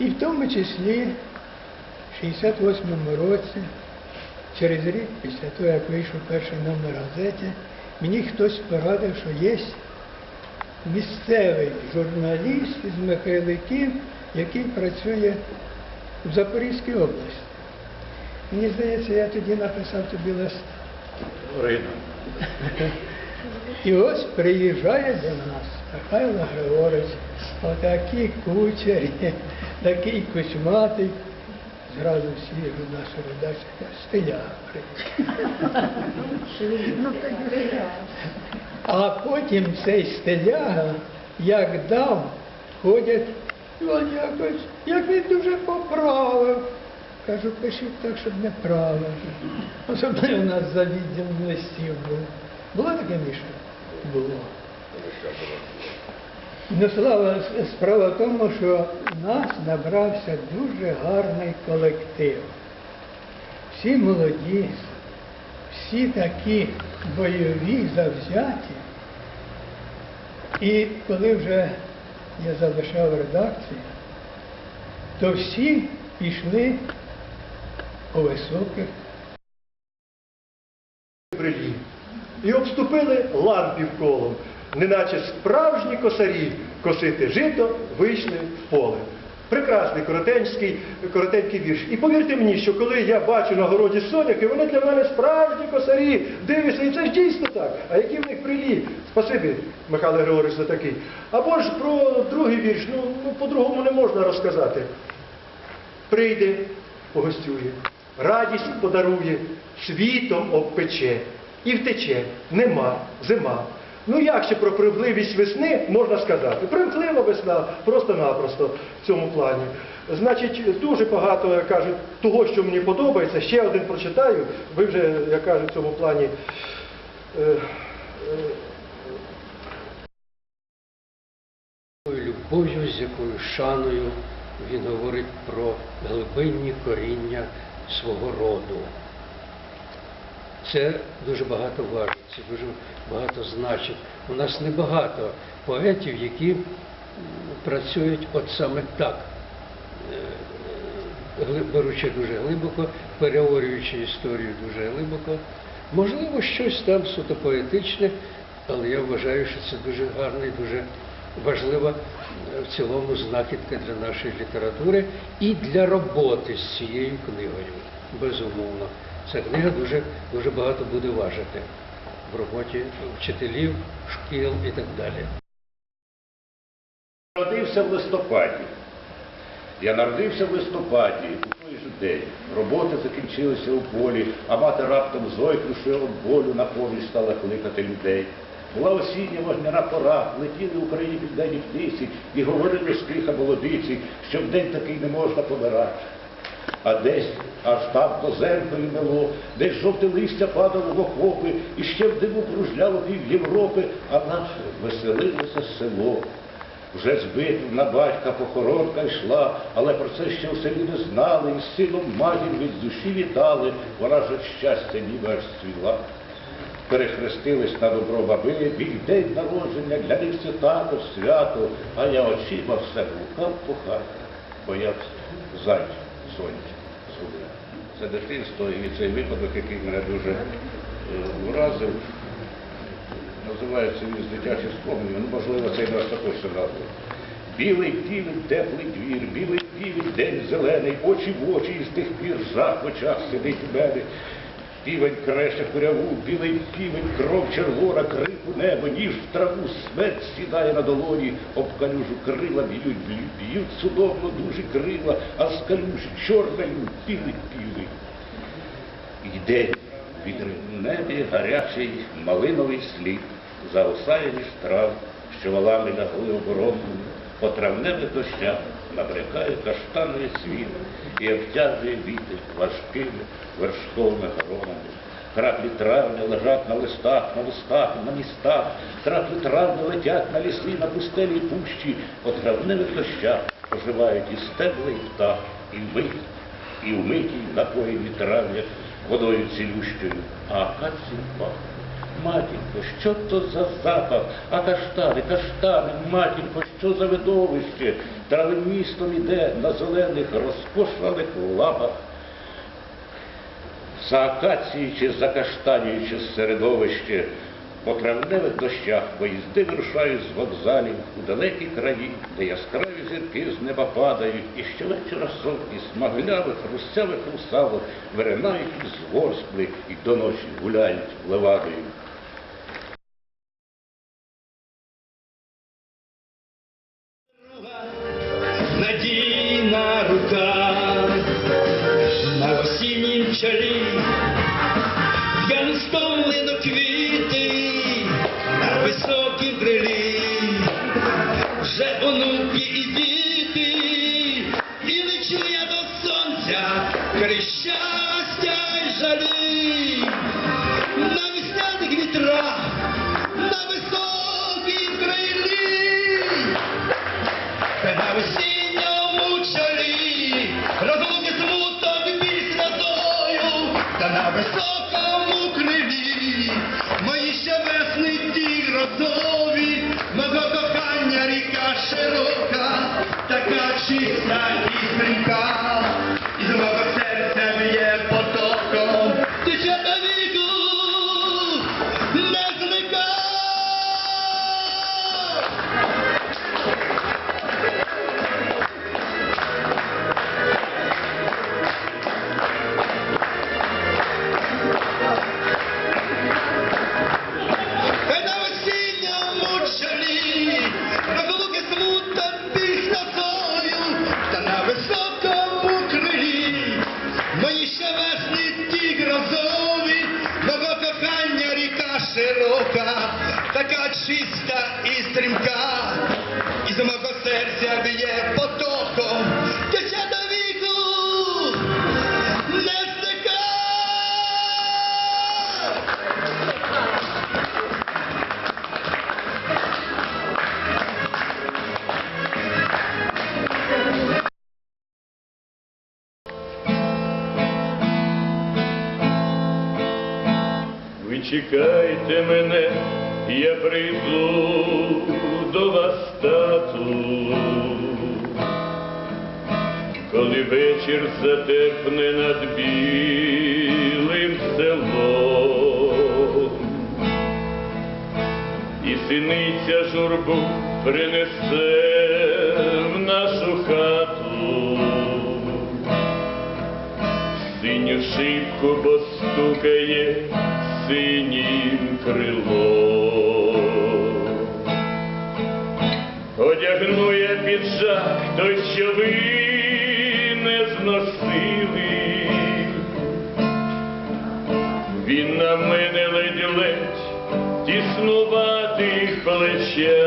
І в тому числі в 68-му році, через рік після того, як вийшов перший номер газети, мені хтось порадив, що є місцевий журналіст із Михайликів, який працює в Запорізькій області. Мені здається, я тоді написав тобі лист. Рина. І ось приїжджає до нас Михайло Григорович, отакий кучері, такий кучматий. Зразу всі наша редакція стиляги. А потім цей стиляга, як дав, ходять, він якось, як він дуже поправив. Кажу, пишіть так, щоб не правив. Особливо у нас за відділом листів було. Було таке Міша? Було. Ну, слава, справа в тому, що в нас набрався дуже гарний колектив. Всі молоді, всі такі бойові, завзяті. І коли вже я залишав редакцію, то всі пішли по високих І обступили лан півколом, неначе справжні косарі косити жито вийшли в поле. Прекрасний коротенький, коротенький вірш. І повірте мені, що коли я бачу на городі соняки, вони для мене справжні косарі. Дивишся, і це ж дійсно так. А які в них прилі? Спасибі, Михайло Григорович, за такий. Або ж про другий вірш, ну, ну по-другому не можна розказати. Прийде, погостює, радість подарує, світом обпече і втече. Нема, зима. Ну як ще про примхливість весни можна сказати? Примхлива весна, просто-напросто в цьому плані. Значить, дуже багато, як кажуть, того, що мені подобається. Ще один прочитаю. Ви вже, як кажуть, в цьому плані. е, е, любов'ю, з якою шаною він говорить про глибинні коріння свого роду. Це дуже багато важить, це дуже багато значить. У нас небагато поетів, які працюють от саме так, е, беручи дуже глибоко, переорюючи історію дуже глибоко. Можливо, щось там суто поетичне, але я вважаю, що це дуже гарна і дуже важлива е, в цілому знахідка для нашої літератури і для роботи з цією книгою. Безумовно. Ця книга дуже, дуже багато буде важити в роботі вчителів, шкіл і так далі. Народився в листопаді. Я народився в листопаді, у той же день. Роботи закінчилися у полі, а мати раптом зойкнувши від болю на полі стала кликати людей. Була осіння вогняна пора, летіли в Україні південні птиці і говорили скриха молодиці, що в день такий не можна помирати. А десь аж там козенкою мело, десь жовте листя падало в окопи, і ще в диму кружляло пів Європи, а наше веселилося село. Вже з на батька похоронка йшла, але про це ще в селі не знали, і з сином матір від душі вітали, вона ж щастя ніби аж свіла. Перехрестились на добро баби, мій день народження, для них це також свято, а я очима все гукав по хаті, боявся зайцю сонця згубив. Це дитинство і цей випадок, який мене дуже е, вразив, називається він з дитячих спогадів, ну, можливо, цей не остаточно назву. Білий півень, теплий двір, білий півень, день зелений, очі в очі, і з тих пір жах в очах сидить у мене. Півень креше куряву, білий півень, кров червона, крик у небо, ніж в траву, смерть сідає на долоні, об калюжу крила б'ють, б'ють, судомно дуже крила, а з калюжі чорна лють, білий півень. Йде від небі гарячий малиновий слід, загусає між трав, що валами лягли оборонними, по травневих дощах набрякає каштановий світ і обтяжує віти важкими вершковими гронами. Краплі травня лежать на листах, на листах, на містах, краплі травня летять на ліси, на пустелі й пущі, по травневих дощах оживають і стебли, і птах, і вмить, і вмитій напоєні травня водою цілющою, а акацію пахне. Матінко, що то за запах? А каштани, каштани, матінко, що за видовище? Травим містом іде на зелених розкошаних лапах. Заакаціючи, закаштанюючи середовище, по травневих дощах поїзди вирушають з вокзалів у далекі краї, де яскраві зірки з неба падають, і щовечора сотні смаглявих, русявих русалок виринають із горстви і до ночі гуляють левадою. Сонця, щастя й жалі, на весняних вітрах, на високій крилі. На осінньому чолі розлуки смуток біль сльозою, та на високому крилі мої ще весни ті грозові, мого кохання ріка широка, така чиста і стрімка, широка, така чиста і стрімка, я прийду до вас тату. Коли вечір затепне над білим селом, і синиця журбу принесе в нашу хату, синю шибку постукає синім крилом. Одягну я піджак той, що ви не зносили. Він на мене ледь-ледь тіснуватих плечах.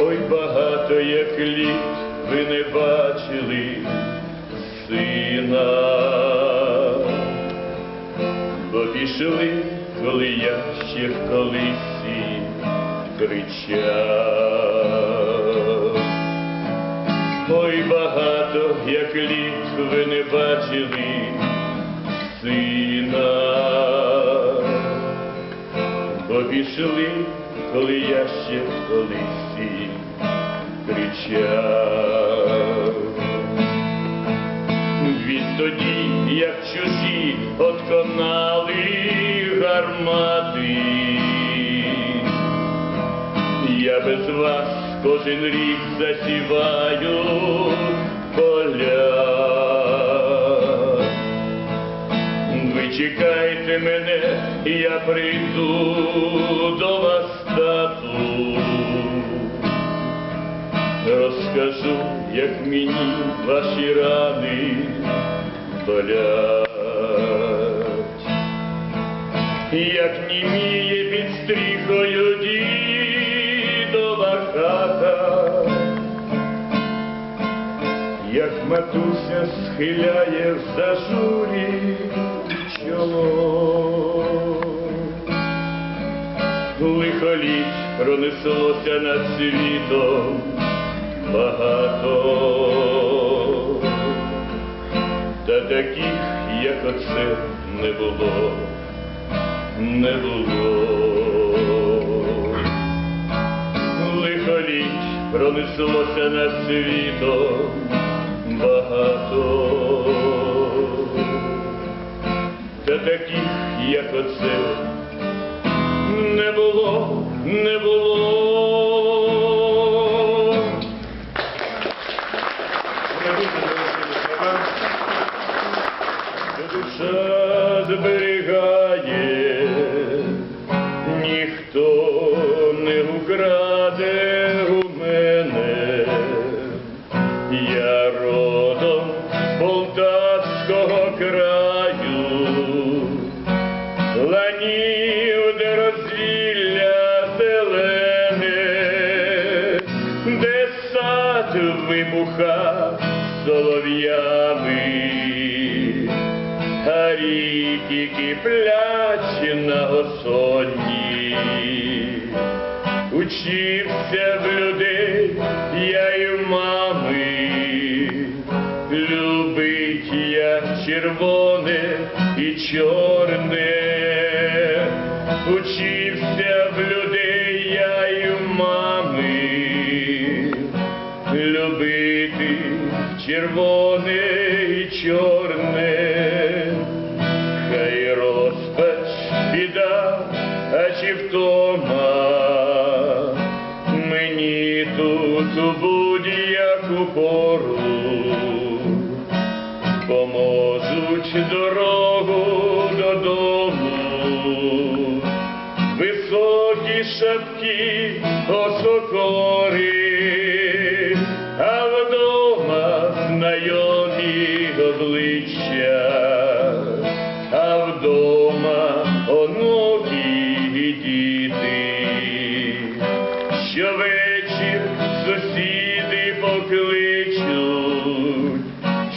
Ой, багато як літ ви не бачили сина, бо пішли, коли я ще в колисі кричав. Ой, багато як літ ви не бачили сина, бо пішли, коли я ще в колисі кричав. Відтоді, як чужі отконали гармати, без вас кожен рік засіваю поля. Ви чекайте мене, я прийду до вас тату. Розкажу, як мені ваші рани болять, як німіє під стріхою матуся схиляє в зажурі чоло. Лихоліт пронеслося над світом багато, та таких, як оце, не було, не було. Лихоліт пронеслося над світом та таких, як оце, не було, не було. Душа зберігає, на. Учився в тут у будь-яку пору поможуть дорогу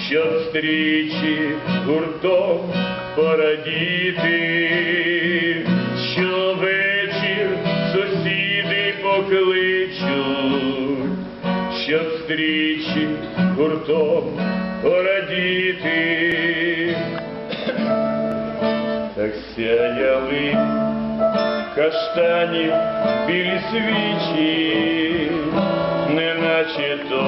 щоб стрічі гуртом порадіти. Щовечір сусіди покличуть, щоб стрічі гуртом порадіти. як сяяли каштанів білі свічі, неначе то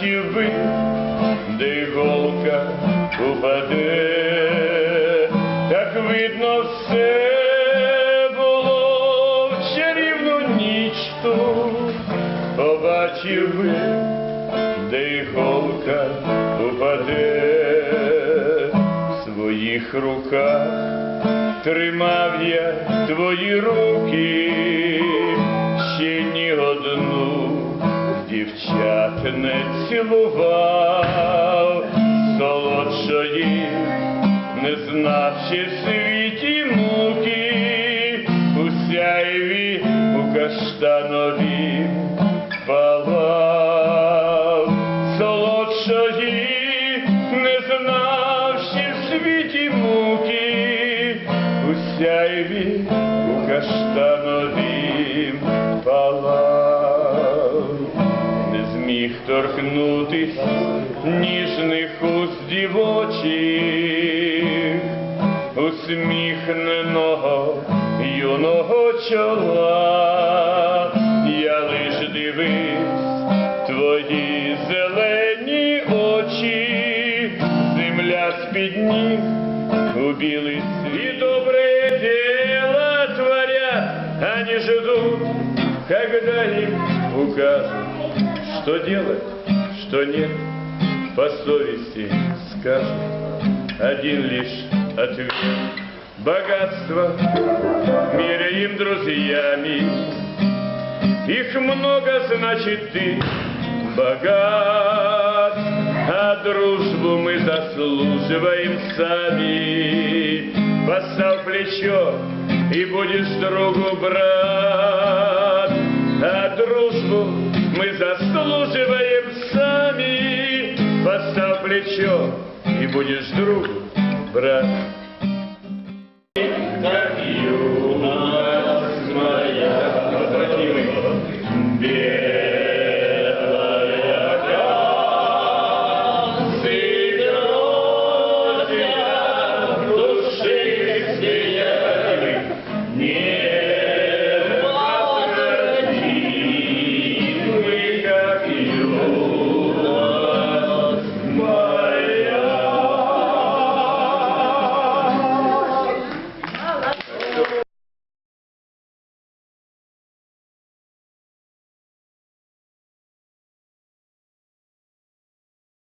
Побачив де голка упаде, так видно все було в чарівну ніч ту, побачив би, де іголка упаде. В своїх руках. Тримав я твої руки, не цілував, солодшої не знавши в світі муки, у сяйві у каштанові ніжних уст дівочих, усміхненого юного чола, я лиш дивись твої зелені очі, земля з-під ніг у білый свет. И добрые дела творят, они ждут, когда им укажут, что делать, что нет, по совести скажут. Один лишь ответ. Богатство меряем друзьями, их много, значит, ты богат, а дружбу мы заслуживаем сами. Поставь плечо и будешь другу брат, а дружбу мы заслуживаем плечо и будешь другу брат.